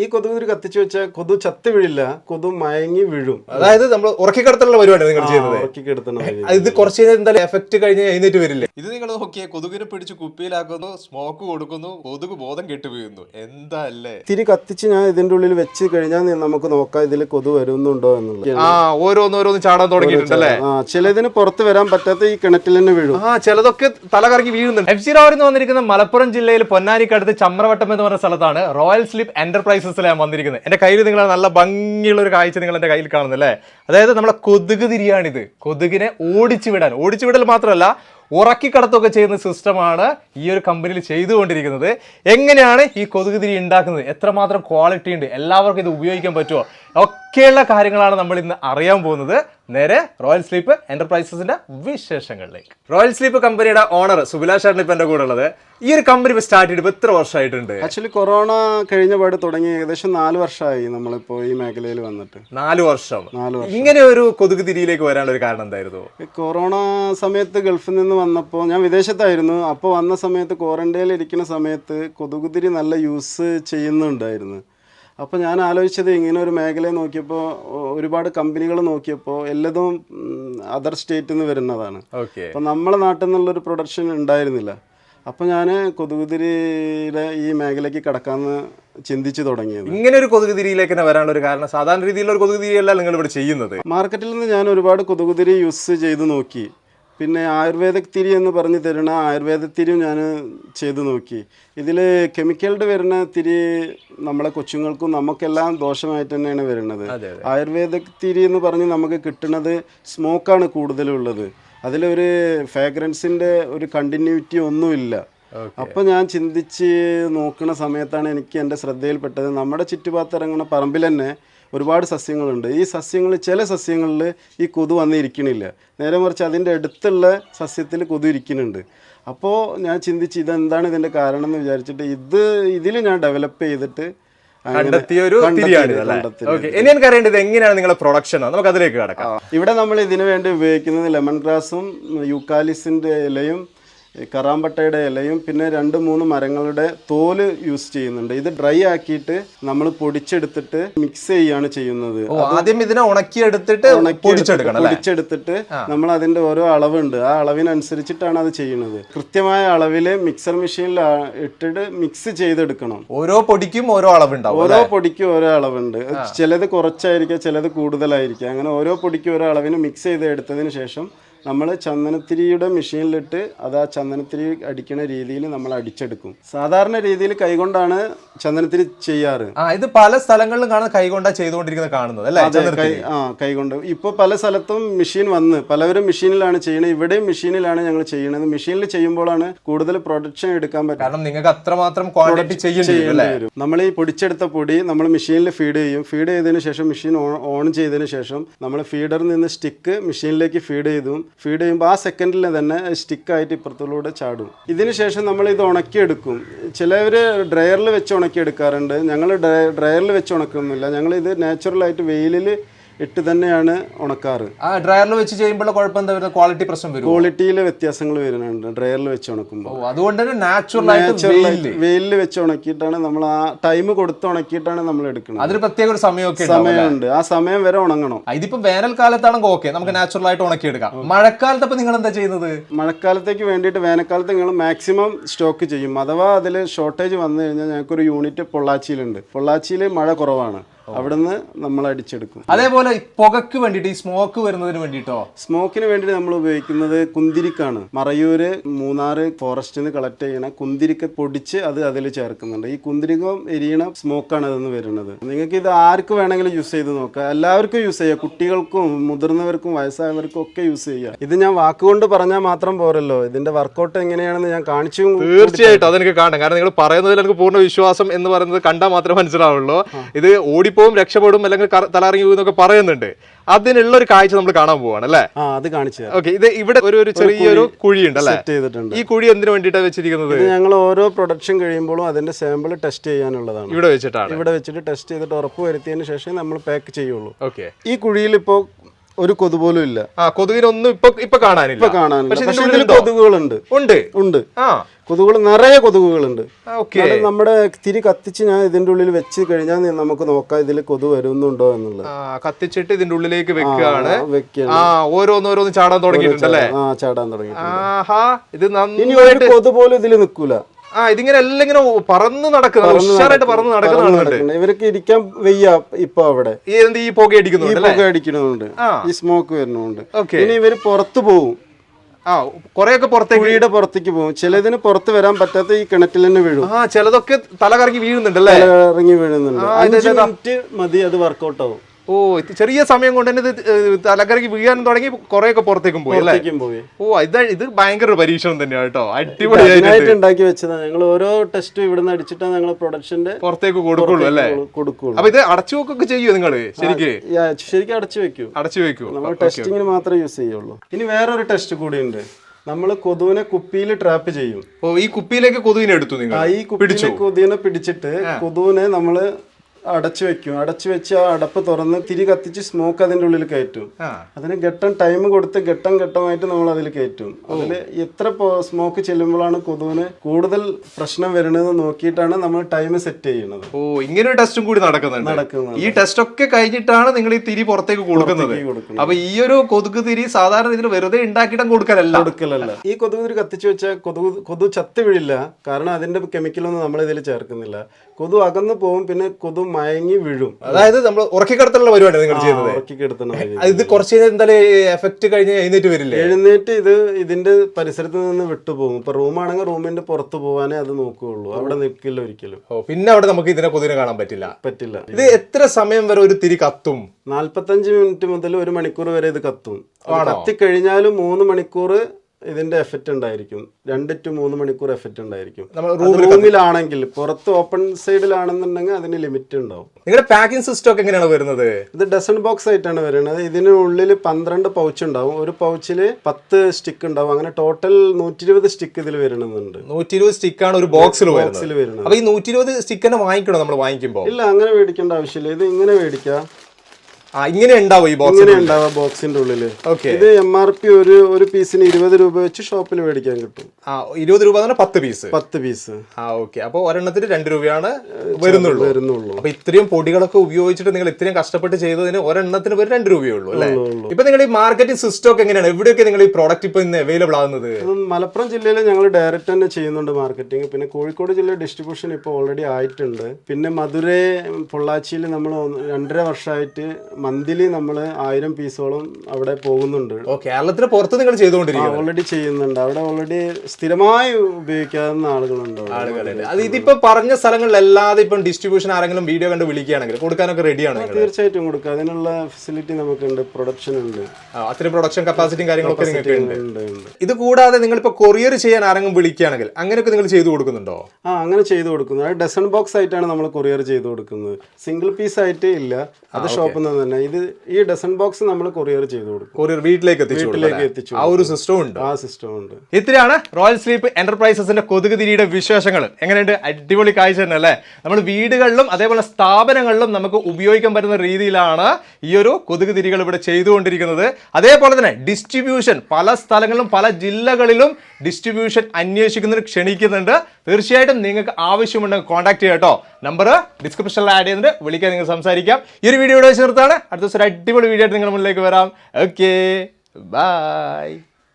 ഈ കൊതുകുതിരി കത്തിച്ചു വെച്ചാൽ കൊതു ചത്ത് വീഴില്ല കൊതു മയങ്ങി വീഴും. അതായത് നമ്മൾ ഉറക്കിക്കിടത്തുള്ള പരിപാടി നിങ്ങൾ ചെയ്യുന്നത്. ഉറക്കിക്കെടുത്തണം ഇത് കുറച്ച് കഴിഞ്ഞാൽ എന്തായാലും എഫക്ട് കഴിഞ്ഞ് എഴുന്നേറ്റ് വരില്ല? ഇത് നിങ്ങൾ നോക്കിയ കൊതുകിനെ പിടിച്ച് കുപ്പിയിലാക്കുന്നു സ്മോക്ക് കൊടുക്കുന്നു കൊതുക് ബോധം കെട്ടു വീഴുന്നു. എന്താ അല്ലേ തിരി കത്തിച്ച് ഞാൻ ഇതിന്റെ ഉള്ളിൽ വെച്ച് കഴിഞ്ഞാൽ നമുക്ക് നോക്കാം ഇതിൽ കൊതു വരുന്നുണ്ടോ എന്നുള്ളത്. ആ ഓരോന്നോരോന്ന് ചാടാൻ തുടങ്ങിയിട്ടുണ്ടല്ലേ ആ ചിലതിന് പുറത്ത് വരാൻ പറ്റാത്ത ഈ കിണറ്റിൽ തന്നെ വീഴും. ആ ചിലതൊക്കെ തലകറങ്ങി വീഴുന്നുണ്ട്. എഫ് സി റാവറിന്ന് വന്നിരിക്കുന്ന മലപ്പുറം ജില്ലയിൽ പൊന്നാനിക്കടുത്ത് ചമ്രവട്ടം എന്ന് പറഞ്ഞ സ്ഥലത്താണ് റോയൽ സ്ലിപ്പ് എന്റർപ്രൈസസിൽ ഞാൻ വന്നിരിക്കുന്നത് എന്റെ കയ്യിൽ നിങ്ങൾ നല്ല ഭംഗിയുള്ള ഒരു കാഴ്ച നിങ്ങൾ എന്റെ കയ്യിൽ കാണുന്നല്ലേ? അതായത് നമ്മളെ കൊതുക് തിരിയാണിത്. കൊതുകിനെ ഓടിച്ചു വിടാൻ. ഓടിച്ചു വിടൽ മാത്രമല്ല ഉറക്കിക്കടത്തൊക്കെ ചെയ്യുന്ന സിസ്റ്റമാണ് ഈ ഒരു കമ്പനിയിൽ ചെയ്തുകൊണ്ടിരിക്കുന്നത്. എങ്ങനെയാണ് ഈ കൊതുക് തിരി ഉണ്ടാക്കുന്നത്? എത്രമാത്രം ക്വാളിറ്റി ഉണ്ട്? എല്ലാവർക്കും ഇത് ഉപയോഗിക്കാൻ പറ്റുമോ ഒക്കെയുള്ള കാര്യങ്ങളാണ് നമ്മൾ ഇന്ന് അറിയാൻ പോകുന്നത്. നേരെ റോയൽ സ്ലീപ്പ് എന്റർപ്രൈസസിന്റെ വിശേഷങ്ങളിലേക്ക്. റോയൽ സ്ലീപ്പ് കമ്പനിയുടെ ഓണർ സുബിലാഷ് ചേട്ടൻ ഇപ്പൊ എന്റെ കൂടെ ഉള്ളത്. ഈ ഒരു കമ്പനി ഇപ്പൊ സ്റ്റാർട്ട് ചെയ്തിട്ട് എത്ര വർഷമായിട്ടുണ്ട്? ആക്ച്വലി കൊറോണ കഴിഞ്ഞ പാട് തുടങ്ങി ഏകദേശം നാല് വർഷമായി നമ്മളിപ്പോ ഈ മേഖലയിൽ വന്നിട്ട്. നാല് വർഷം. നാല് വർഷം. ഇങ്ങനെ ഒരു കൊതുക് തിരിയിലേക്ക് വരാനുള്ള ഒരു കാരണം എന്തായിരുന്നു? കൊറോണ സമയത്ത് ഗൾഫിൽ നിന്ന് വന്നപ്പോൾ ഞാൻ വിദേശത്തായിരുന്നു. അപ്പോൾ വന്ന സമയത്ത് ക്വാറന്റൈനിൽ ഇരിക്കുന്ന സമയത്ത് കൊതുകുതിരി നല്ല യൂസ് ചെയ്യുന്നുണ്ടായിരുന്നു. അപ്പോൾ ഞാൻ ആലോചിച്ചത് ഇങ്ങനെ ഒരു മേഖലയെ നോക്കിയപ്പോൾ ഒരുപാട് കമ്പനികൾ നോക്കിയപ്പോൾ എല്ലതും അതർ സ്റ്റേറ്റിൽ നിന്ന് വരുന്നതാണ്. ഓക്കെ. അപ്പോൾ നമ്മളെ നാട്ടിൽ നിന്നുള്ളൊരു പ്രൊഡക്ഷൻ ഉണ്ടായിരുന്നില്ല. അപ്പോൾ ഞാൻ കൊതുകുതിരിയുടെ ഈ മേഖലയ്ക്ക് കടക്കാമെന്ന് ചിന്തിച്ചു തുടങ്ങിയത്. ഇങ്ങനെ ഒരു കൊതുകുതിരിയിലേക്ക് തന്നെ വരാനുള്ള ഒരു കാരണം സാധാരണ രീതിയിലുള്ള ഒരു കൊതുകുതിരിയല്ല നിങ്ങൾ ഇവിടെ ചെയ്യുന്നത്. മാർക്കറ്റിൽ നിന്ന് ഞാൻ ഒരുപാട് കൊതുകുതിരി യൂസ് ചെയ്ത് നോക്കി. പിന്നെ ആയുർവേദ തിരി എന്ന് പറഞ്ഞ് തരുന്ന ആയുർവേദ തിരിയും ഞാൻ ചെയ്ത് നോക്കി. ഇതിൽ കെമിക്കൽഡ് വരുന്ന തിരി നമ്മളെ കൊച്ചുങ്ങൾക്കും നമുക്കെല്ലാം ദോഷമായിട്ട് തന്നെയാണ് വരുന്നത്. ആയുർവേദ തിരി എന്ന് പറഞ്ഞ് നമുക്ക് കിട്ടുന്നത് സ്മോക്കാണ് കൂടുതലുള്ളത്. അതിലൊരു ഫ്രാഗ്രൻസിന്റെ ഒരു കണ്ടിന്യൂറ്റി ഒന്നുമില്ല അപ്പം അപ്പോൾ ഞാൻ ചിന്തിച്ച് നോക്കുന്ന സമയത്താണ് എനിക്ക് എന്റെ ശ്രദ്ധയിൽപ്പെട്ടത്. നമ്മുടെ ചുറ്റുപാത്തിറങ്ങുന്ന പറമ്പിൽ തന്നെ ഒരുപാട് സസ്യങ്ങളുണ്ട്. ഈ സസ്യങ്ങൾ ചില സസ്യങ്ങളിൽ ഈ കൊതു വന്നിരിക്കണില്ല. നേരെ മറിച്ച് അതിന്റെ അടുത്തുള്ള സസ്യത്തിൽ കൊതു ഇരിക്കുന്നുണ്ട്. അപ്പോൾ ഞാൻ ചിന്തിച്ച് ഇതെന്താണ് ഇതിന്റെ കാരണം എന്ന് വിചാരിച്ചിട്ട് ഇത് ഇതിൽ ഞാൻ ഡെവലപ്പ് ചെയ്തിട്ട് ഇനി എനിക്ക് അറിയേണ്ടത് എങ്ങനെയാണ് നിങ്ങളുടെ പ്രൊഡക്ഷൻ നമുക്ക് അതിലേക്ക് കടക്കാം. ഇവിടെ നമ്മൾ ഇതിനു വേണ്ടി ഉപയോഗിക്കുന്നത് ലെമൺ ഗ്രാസും യൂക്കാലിസിന്റെ ഇലയും കറാമ്പട്ടയുടെ ഇലയും പിന്നെ രണ്ട് മൂന്ന് മരങ്ങളുടെ തോൽ യൂസ് ചെയ്യുന്നുണ്ട്. ഇത് ഡ്രൈ ആക്കിയിട്ട് നമ്മൾ പൊടിച്ചെടുത്തിട്ട് മിക്സ് ചെയ്യാണ് ചെയ്യുന്നത്. ആദ്യം ഇതിനെ ഉണക്കിയെടുത്തിട്ട് പൊടിച്ചെടുത്തിട്ട് നമ്മൾ അതിന്റെ ഓരോ അളവുണ്ട്. ആ അളവിനനുസരിച്ചിട്ടാണ് അത് ചെയ്യുന്നത്. കൃത്യമായ അളവിൽ മിക്സർ മെഷീനിൽ ഇട്ടിട്ട് മിക്സ് ചെയ്തെടുക്കണം. ഓരോ പൊടിക്കും ഓരോ അളവുണ്ടാവും ഓരോ പൊടിക്കും ഓരോ അളവുണ്ട്. ചിലത് കുറച്ചായിരിക്കാം ചിലത് കൂടുതലായിരിക്കാം. അങ്ങനെ ഓരോ പൊടിക്കും ഓരോ അളവിന് മിക്സ് ചെയ്ത് എടുത്തതിന് ശേഷം നമ്മൾ ചന്ദനത്തിരിയുടെ മെഷീനിലിട്ട് അത് ആ ചന്ദനത്തിരി അടിക്കുന്ന രീതിയിൽ നമ്മൾ അടിച്ചെടുക്കും. സാധാരണ രീതിയിൽ കൈകൊണ്ടാണ് ചന്ദനത്തിരി ചെയ്യാറ്. ആ ഇത് പല സ്ഥലങ്ങളിലും കാണുന്ന കൈകൊണ്ടാ ചെയ്തുകൊണ്ടിരിക്കുന്നത് കാണുന്നത് അല്ലേ? അതെ കൈ ആ കൈകൊണ്ട്. ഇപ്പോൾ പല സ്ഥലത്തും മെഷീൻ വന്ന് പലവരും മെഷീനിലാണ് ചെയ്യുന്നത് ഇവിടെയും മെഷീനിലാണ് ഞങ്ങൾ ചെയ്യുന്നത് മെഷീനിൽ ചെയ്യുമ്പോഴാണ് കൂടുതൽ പ്രൊഡക്ഷൻ എടുക്കാൻ പറ്റും. കാരണം നിങ്ങൾക്ക് അത്രമാത്രം ക്വാണ്ടിറ്റി ചെയ്യേണ്ടി വരും അല്ലേ? വരും. നമ്മൾ ഈ പൊടിച്ചെടുത്ത പൊടി നമ്മൾ മെഷീനിൽ ഫീഡ് ചെയ്യും. ഫീഡ് ചെയ്തതിന് ശേഷം മെഷീൻ ഓൺ ചെയ്തതിന് ശേഷം നമ്മൾ ഫീഡറിൽ നിന്ന് സ്റ്റിക്ക് മെഷീനിലേക്ക് ഫീഡ് ചെയ്തും. ഫീഡ് ചെയ്യുമ്പോൾ ആ സെക്കൻഡിൽ തന്നെ സ്റ്റിക്കായിട്ട് ഇപ്പുറത്തുള്ളൂടെ ചാടും. ഇതിന് ശേഷം നമ്മൾ ഇത് ഉണക്കിയെടുക്കും. ചിലവർ ഡ്രയറിൽ വെച്ച് ഉണക്കിയെടുക്കാറുണ്ട്. ഞങ്ങൾ ഡ്രയറിൽ വെച്ച് ഉണക്കുന്നില്ല ഞങ്ങൾ ഇത് നാച്ചുറലായിട്ട് വെയിലിൽ ഇട്ട് തന്നെയാണ് ഉണക്കാറ്. ആ ഡ്രയറിൽ വെച്ച് ചെയ്യുമ്പോൾ കുഴപ്പം എന്താ വരുന്നത് ക്വാളിറ്റി പ്രശ്നം വരും ക്വാളിറ്റിയിൽ വ്യത്യാസങ്ങൾ വരുന്നുണ്ട്. ഡ്രയറിൽ വെച്ച് ഉണക്കുമ്പോൾ അതുകൊണ്ട് തന്നെ നാച്ചുറൽ ആയിട്ട് വെയിലിൽ വെച്ച് ഉണക്കിയിട്ടാണ് നമ്മൾ ആ ടൈം കൊടുത്ത് ഉണക്കിയിട്ടാണ് നമ്മൾ എടുക്കുന്നത്. അതിന് പ്രത്യേക ഒരു സമയമൊക്കെ? സമയമുണ്ട്. ആ സമയം വരെ ഉണങ്ങണം. ഇതിപ്പോ വേനൽക്കാലത്താണ് ഓക്കെ നമുക്ക് നാച്ചുറൽ ആയിട്ട് ഉണക്കിയെടുക്കാം. മഴക്കാലത്ത് അപ്പൊ നിങ്ങൾ എന്താ ചെയ്യുന്നത്? മഴക്കാലത്തേക്ക് വേണ്ടിയിട്ട് വേനൽക്കാലത്ത് നിങ്ങൾ മാക്സിമം സ്റ്റോക്ക് ചെയ്യും. അഥവാ അതിൽ ഷോർട്ടേജ് വന്നു കഴിഞ്ഞാൽ ഞങ്ങൾക്കൊരു യൂണിറ്റ് പൊള്ളാച്ചിയിലുണ്ട്. പൊള്ളാച്ചിയിൽ മഴ കുറവാണ്. അവിടുന്ന് നമ്മൾ അടിച്ചെടുക്കും. അതേപോലെ ഈ പുകക്ക് വേണ്ടിട്ട് ഈ സ്മോക്ക് വരുന്നതിന് വേണ്ടിട്ടോ? സ്മോക്കിന് വേണ്ടി നമ്മൾ ഉപയോഗിക്കുന്നത് കുന്തിരിക്കാണ്. മറയൂര് മൂന്നാറ് ഫോറസ്റ്റിൽ നിന്ന് കളക്ട് ചെയ്യണ കുന്തിരിക്ക പൊടിച്ച് അത് അതിൽ ചേർക്കുന്നുണ്ട്. ഈ കുന്തിരിക്കം എരിയണ സ്മോക്കാണ് അതെന്ന് വരുന്നത്. നിങ്ങൾക്ക് ഇത് ആർക്ക് വേണമെങ്കിലും യൂസ് ചെയ്ത് നോക്കാം. എല്ലാവർക്കും യൂസ് ചെയ്യാം. കുട്ടികൾക്കും മുതിർന്നവർക്കും വയസ്സായവർക്കും ഒക്കെ യൂസ് ചെയ്യാം. ഇത് ഞാൻ വാക്കുകൊണ്ട് പറഞ്ഞാൽ മാത്രം പോരല്ലോ. ഇതിന്റെ വർക്കൗട്ട് എങ്ങനെയാണെന്ന് ഞാൻ കാണിച്ചു തീർച്ചയായിട്ടും അതെനിക്ക് കാണാം കാരണം നിങ്ങൾ പറയുന്നതിൽ എനിക്ക് പൂർണ വിശ്വാസം എന്ന് പറയുന്നത് കണ്ടാൽ മാത്രമേ മനസ്സിലാവുള്ളൂ. ഇത് ഓടിപ്പോവും രക്ഷപ്പെടും അല്ലെങ്കിൽ തലകറങ്ങി പോകും എന്നൊക്കെ പറയുന്നുണ്ട്. അതിനുള്ള ഒരു കാഴ്ച നമ്മൾ കാണാൻ പോവാണ് അല്ലേ? ആ അത് കാണിച്ചു ഓക്കെ ഇത് ഇവിടെ ഒരു ഒരു ചെറിയൊരു ഉണ്ട് അല്ലേ? സെറ്റ് ചെയ്തിട്ടുണ്ട്. ഈ കുഴി എന്തിനു വേണ്ടിയിട്ടാണ് വെച്ചിരിക്കുന്നത്? ഇത് ഞങ്ങൾ ഓരോ പ്രൊഡക്ഷൻ കഴിയുമ്പോഴും അതിന്റെ സാമ്പിൾ ടെസ്റ്റ് ചെയ്യാനുള്ളതാണ്. ഇവിടെ വെച്ചിട്ടാണ്. ഇവിടെ വെച്ചിട്ട് ടെസ്റ്റ് ചെയ്തിട്ട് ഉറപ്പ് വരുത്തിയതിന് ശേഷം നമ്മൾ പാക്ക് ചെയ്യുള്ളൂ. ഓക്കെ. ഈ കുഴിയിൽ ഇപ്പോൾ ഒരു കൊതു പോലും ഇല്ല. ആ കൊതുകിനൊന്നും ഇപ്പൊ ഇപ്പൊ കാണാനില്ല. ഇപ്പൊ കാണാനില്ല. പക്ഷെ പക്ഷെ ഇതിൽ കൊതുകുകളുണ്ട്. ഉണ്ട്. ഉണ്ട്. ആ. കൊതുകുകൾ നിറയെ കൊതുകുകളുണ്ട്. നമ്മുടെ തിരി കത്തിച്ച് ഞാൻ ഇതിന്റെ ഉള്ളിൽ വെച്ച് കഴിഞ്ഞാൽ നമുക്ക് നോക്കാം ഇതിൽ കൊതു വരുന്നുണ്ടോ എന്നുള്ളത്. കത്തിച്ചിട്ട് ഇതിന്റെ ഉള്ളിലേക്ക് വെക്കുകയാണ്. വെക്കുകയാണ്. ഓരോന്നോരോന്ന് ചാടാൻ തുടങ്ങിയിട്ടുണ്ടല്ലേ? ആ ചാടാൻ തുടങ്ങി ഇത് ഇനി ഒരു കൊതു പോലും ഇതിൽ നിൽക്കൂല. ആ ഇതിങ്ങനെ എല്ലാം ഇങ്ങനെ പറന്ന് നടക്കുന്ന ഉഷാറായിട്ട് പറന്ന് നടക്കുന്ന ഇവർക്ക് ഇരിക്കാൻ വയ്യ ഇപ്പൊ അവിടെ. ഈ പുക അടിക്കുന്നുണ്ട് പുക ഈ സ്മോക്ക് വരുന്നുണ്ട്. ഇനി ഇവർ പുറത്തു പോകും ആ കുറെയൊക്കെ പുറത്തേക്ക് കുഴിയുടെ പുറത്തേക്ക് പോകും ചിലതിന് പുറത്ത് വരാൻ പറ്റാത്ത ഈ കിണറ്റിൽ തന്നെ വീഴും. ആ ചിലതൊക്കെ തലകറങ്ങി വീഴുന്നുണ്ടല്ലേ തല ഇറങ്ങി വീഴുന്നുണ്ട്. അഞ്ച് മിനിറ്റ് മതി അത് വർക്കൗട്ട് ആവും. ഓ ചെറിയ സമയം കൊണ്ട് തന്നെ ഇത് വീഴാൻ തുടങ്ങി കുറെയൊക്കെ പുറത്തേക്കും പോയി അല്ലേ? പുറത്തേക്കും പോയി. ഓ ഇത് ഇത് ഭയങ്കര പരീക്ഷണം തന്നെയാണ് കേട്ടോ. അടിപൊളിയായിട്ട് ഉണ്ടാക്കി വെച്ചതാണ് ഞങ്ങൾ ഓരോ ടെസ്റ്റും ഇവിടുന്ന് അടിച്ചിട്ടാണ് ഞങ്ങൾ പ്രൊഡക്ഷന്റെ പുറത്തേക്ക് കൊടുക്കുള്ളൂ അല്ലേ? കൊടുക്കുള്ളൂ. അപ്പൊ ഇത് അടച്ചു വെക്കൊക്കെ ചെയ്യൂ നിങ്ങൾ ശരിക്ക്? ശരിക്കും അടച്ചു വെക്കൂ. അടച്ചു വെക്കൂ. നമ്മൾ ടെസ്റ്റിങ്ങിന് മാത്രമേ യൂസ് ചെയ്യുള്ളൂ. ഇനി വേറൊരു ടെസ്റ്റ് കൂടി ഉണ്ട്. നമ്മൾ കൊതുവിനെ കുപ്പിയിൽ ട്രാപ്പ് ചെയ്യും. ഓ ഈ കുപ്പിയിലേക്ക് കൊതുവിനെ എടുത്തു നിങ്ങൾ? ഈ കുപ്പിയിലെ കൊതുവിനെ പിടിച്ചിട്ട് കൊതുവിനെ നമ്മൾ അടച്ചു വെക്കും. അടച്ചു വെച്ച് ആ അടപ്പ് തുറന്ന് തിരി കത്തിച്ച് സ്മോക്ക് അതിന്റെ ഉള്ളിൽ കയറ്റും. അതിന് ഘട്ടം ടൈം കൊടുത്ത് ഘട്ടം ഘട്ടമായിട്ട് നമ്മൾ അതിൽ കയറ്റും. അതിൽ എത്ര സ്മോക്ക് ചെല്ലുമ്പോഴാണ് കൊതുവിന് കൂടുതൽ പ്രശ്നം വരുന്നത് നോക്കിയിട്ടാണ് നമ്മൾ ടൈം സെറ്റ് ചെയ്യുന്നത്. ഓ ഇങ്ങനെ ഒരു ടെസ്റ്റും കൂടി നടക്കുന്നുണ്ട്. നടക്കുന്നത് ഈ ടെസ്റ്റ് ഒക്കെ കഴിഞ്ഞിട്ടാണ് നിങ്ങൾ ഈ തിരി പുറത്തേക്ക് കൊടുക്കുന്നത്. അപ്പൊ ഈ ഒരു കൊതുക് തിരി സാധാരണ ഇതിന് വെറുതെ ഉണ്ടാക്കിയിട്ടും കൊടുക്കലല്ല. കൊടുക്കലല്ല. ഈ കൊതുക് തിരി കത്തിച്ചു വെച്ചാൽ കൊതുക് കൊതു ചത്ത് വീഴില്ല. കാരണം അതിന്റെ കെമിക്കലൊന്നും നമ്മൾ ഇതിൽ ചേർക്കുന്നില്ല. കൊതു അകന്നു പോകും പിന്നെ കൊതു മയങ്ങി വീഴും. അതായത് നമ്മൾ ഉറക്കിക്കിടത്തുള്ള പരിപാടി നിങ്ങൾ ചെയ്യുന്നത്. ഉറക്കിക്കിടത്തുന്ന ഇത് കുറച്ച് എന്തായാലും എഫക്ട് കഴിഞ്ഞ് എഴുന്നേറ്റ് വരില്ലേ? എഴുന്നേറ്റ് ഇത് ഇതിന്റെ പരിസരത്ത് നിന്ന് വിട്ടുപോകും ഇപ്പൊ റൂമാണെങ്കിൽ റൂമിന്റെ പുറത്ത് പോവാനേ അത് നോക്കുകയുള്ളൂ. അവിടെ നിൽക്കില്ല ഒരിക്കലും. പിന്നെ അവിടെ നമുക്ക് ഇതിനെ കൊതുകിനെ കാണാൻ പറ്റില്ല. പറ്റില്ല. ഇത് എത്ര സമയം വരെ ഒരു തിരി കത്തും? നാല്പത്തഞ്ച് മിനിറ്റ് മുതൽ ഒരു മണിക്കൂർ വരെ ഇത് കത്തും. കത്തിക്കഴിഞ്ഞാലും മൂന്ന് മണിക്കൂർ ഇതിന്റെ എഫക്റ്റ് ഉണ്ടായിരിക്കും. രണ്ട് ടു മൂന്ന് മണിക്കൂർ എഫക്റ്റ് ഉണ്ടായിരിക്കും. റൂമിലാണെങ്കിൽ പുറത്ത് ഓപ്പൺ സൈഡിലാണെന്നുണ്ടെങ്കിൽ അതിന് ലിമിറ്റ് ഉണ്ടാവും. നിങ്ങളുടെ പാക്കിംഗ് സിസ്റ്റം ഒക്കെ എങ്ങനെയാണ് വരുന്നത്? ഇത് ഡസൺ ബോക്സ് ആയിട്ടാണ് വരുന്നത്. ഇതിനുള്ളിൽ പന്ത്രണ്ട് പൗച്ച് ഉണ്ടാവും. ഒരു പൗച്ചിൽ പത്ത് സ്റ്റിക്ക് ഉണ്ടാവും. അങ്ങനെ ടോട്ടൽ നൂറ്റി ഇരുപത് സ്റ്റിക്ക് ഇതിൽ വരണമെന്നുണ്ട് നൂറ്റി ഇരുപത് സ്റ്റിക്കാണ് ഒരു ബോക്സിൽ വരുന്നത്. ബോക്സിൽ വരുന്നത്. അപ്പൊ ഈ നൂറ്റി ഇരുപത് സ്റ്റിക്ക് തന്നെ വാങ്ങിക്കണോ നമ്മൾ വാങ്ങിക്കുമ്പോൾ ഇല്ല അങ്ങനെ മേടിക്കേണ്ട ആവശ്യമില്ല. ഇത് ഇങ്ങനെ മേടിക്കാം. ഇങ്ങനെ ഉണ്ടാവും ഈ ബോക്സ് ഇങ്ങനെ ഉണ്ടാവുക ബോക്സിന്റെ ഉള്ളിൽ. ഓക്കെ ഇത് എം ആർ പി ഒരു ഒരു പീസിന് ഇരുപത് രൂപ വെച്ച് ഷോപ്പിൽ മേടിക്കാൻ കിട്ടും. ആ ഇരുപത് രൂപ തന്നെ പത്ത് പീസ് പത്ത് പീസ് ആ ഓക്കെ അപ്പൊ ഒരെണ്ണത്തിന് രണ്ട് രൂപയാണ് വരുന്നുള്ളൂ. വരുന്നുള്ളൂ. അപ്പൊ ഇത്രയും പൊടികളൊക്കെ ഉപയോഗിച്ചിട്ട് നിങ്ങൾ ഇത്രയും കഷ്ടപ്പെട്ട് ചെയ്തതിന് ഒരെണ്ണത്തിന് ഒരു രണ്ട് രൂപയേ ഉള്ളൂ അല്ലേ? ഇപ്പൊ നിങ്ങൾ ഈ മാർക്കറ്റിംഗ് സിസ്റ്റം ഒക്കെ എങ്ങനെയാണ്? എവിടെയൊക്കെ നിങ്ങൾ ഈ പ്രോഡക്റ്റ് ഇപ്പൊ ഇന്ന് അവൈലബിൾ ആകുന്നത് മലപ്പുറം ജില്ലയിൽ ഞങ്ങൾ ഡയറക്റ്റ് തന്നെ ചെയ്യുന്നുണ്ട് മാർക്കറ്റിംഗ് പിന്നെ കോഴിക്കോട് ജില്ലയിൽ ഡിസ്ട്രിബ്യൂഷൻ ഇപ്പോൾ ഓൾറെഡി ആയിട്ടുണ്ട്. പിന്നെ മധുരൈ പൊള്ളാച്ചിയിൽ നമ്മൾ രണ്ടര വർഷമായിട്ട് മന്ത്ലി നമ്മൾ ആയിരം പീസോളം അവിടെ പോകുന്നുണ്ട്. ഓ കേരളത്തിന് പുറത്ത് നിങ്ങൾ ചെയ്തുകൊണ്ടിരിക്കുന്നത് ഓൾറെഡി ചെയ്യുന്നുണ്ട്. അവിടെ ഓൾറെഡി സ്ഥിരമായി ഉപയോഗിക്കാവുന്ന ആളുകളുണ്ടോ. ആളുകളുണ്ട്. അത് ഇതിപ്പോ പറഞ്ഞ സ്ഥലങ്ങളിലല്ലാതെ ഇപ്പം ഡിസ്ട്രിബ്യൂഷൻ ആരെങ്കിലും വീഡിയോ കണ്ട് വിളിക്കുകയാണെങ്കിൽ കൊടുക്കാനൊക്കെ റെഡിയാണ് തീർച്ചയായിട്ടും കൊടുക്കുക അതിനുള്ള ഫെസിലിറ്റി നമുക്കുണ്ട്. പ്രൊഡക്ഷൻ ഉണ്ട്. അത്രയും പ്രൊഡക്ഷൻ കപ്പാസിറ്റിയും കാര്യങ്ങളൊക്കെ നിങ്ങൾക്ക് ഉണ്ട്. ഇത് കൂടാതെ നിങ്ങൾ ഇപ്പൊ കൊറിയർ ചെയ്യാൻ ആരെങ്കിലും വിളിക്കുകയാണെങ്കിൽ അങ്ങനെയൊക്കെ നിങ്ങൾ ചെയ്തു കൊടുക്കുന്നുണ്ടോ? ആ അങ്ങനെ ചെയ്തു കൊടുക്കുന്നു. അത് ഡസൺ ബോക്സ് ആയിട്ടാണ് നമ്മൾ കൊറിയർ ചെയ്തു കൊടുക്കുന്നത്. സിംഗിൾ പീസ് ആയിട്ടേ ഇല്ല. അത് ഷോപ്പിൽ നിന്ന് തന്നെ. ഇത് ഈ ഡസൺ ബോക്സ് നമ്മൾ കൊറിയർ ചെയ്തു കൊടുക്കും. കൊറിയർ വീട്ടിലേക്ക് എത്തിച്ചു വീട്ടിലേക്ക് എത്തിച്ചു ആ ഒരു സിസ്റ്റം ഉണ്ട്. ആ സിസ്റ്റം ഉണ്ട്. ഇത്രയാണ് റോയൽ സ്ലീപ്പ് എന്റർപ്രൈസസിന്റെ കൊതുക് തിരിയുടെ വിശേഷങ്ങൾ. എങ്ങനെയുണ്ട്? അടിപൊളി കാഴ്ച തന്നെ അല്ലേ? നമ്മൾ വീടുകളിലും അതേപോലെ സ്ഥാപനങ്ങളിലും നമുക്ക് ഉപയോഗിക്കാൻ പറ്റുന്ന രീതിയിലാണ് ഈ ഒരു കൊതുക് തിരികൾ ഇവിടെ ചെയ്തുകൊണ്ടിരിക്കുന്നത്. അതേപോലെ തന്നെ ഡിസ്ട്രിബ്യൂഷൻ പല സ്ഥലങ്ങളിലും പല ജില്ലകളിലും ഡിസ്ട്രിബ്യൂഷൻ അന്വേഷിക്കുന്നതിന് ക്ഷണിക്കുന്നുണ്ട്. തീർച്ചയായിട്ടും നിങ്ങൾക്ക് ആവശ്യമുണ്ടെങ്കിൽ കോൺടാക്ട് ചെയ്യാം കേട്ടോ. നമ്പർ ഡിസ്ക്രിപ്ഷനിൽ ആഡ് ചെയ്യുന്നുണ്ട്. വിളിക്കാൻ നിങ്ങൾ സംസാരിക്കാം. ഈ ഒരു വീഡിയോ ഇവിടെ വെച്ച് നിർത്താണ് അടുത്ത ദിവസം ഒരു അടിപൊളി വീഡിയോ ആയിട്ട് നിങ്ങളുടെ മുന്നിലേക്ക് വരാം. Okay bye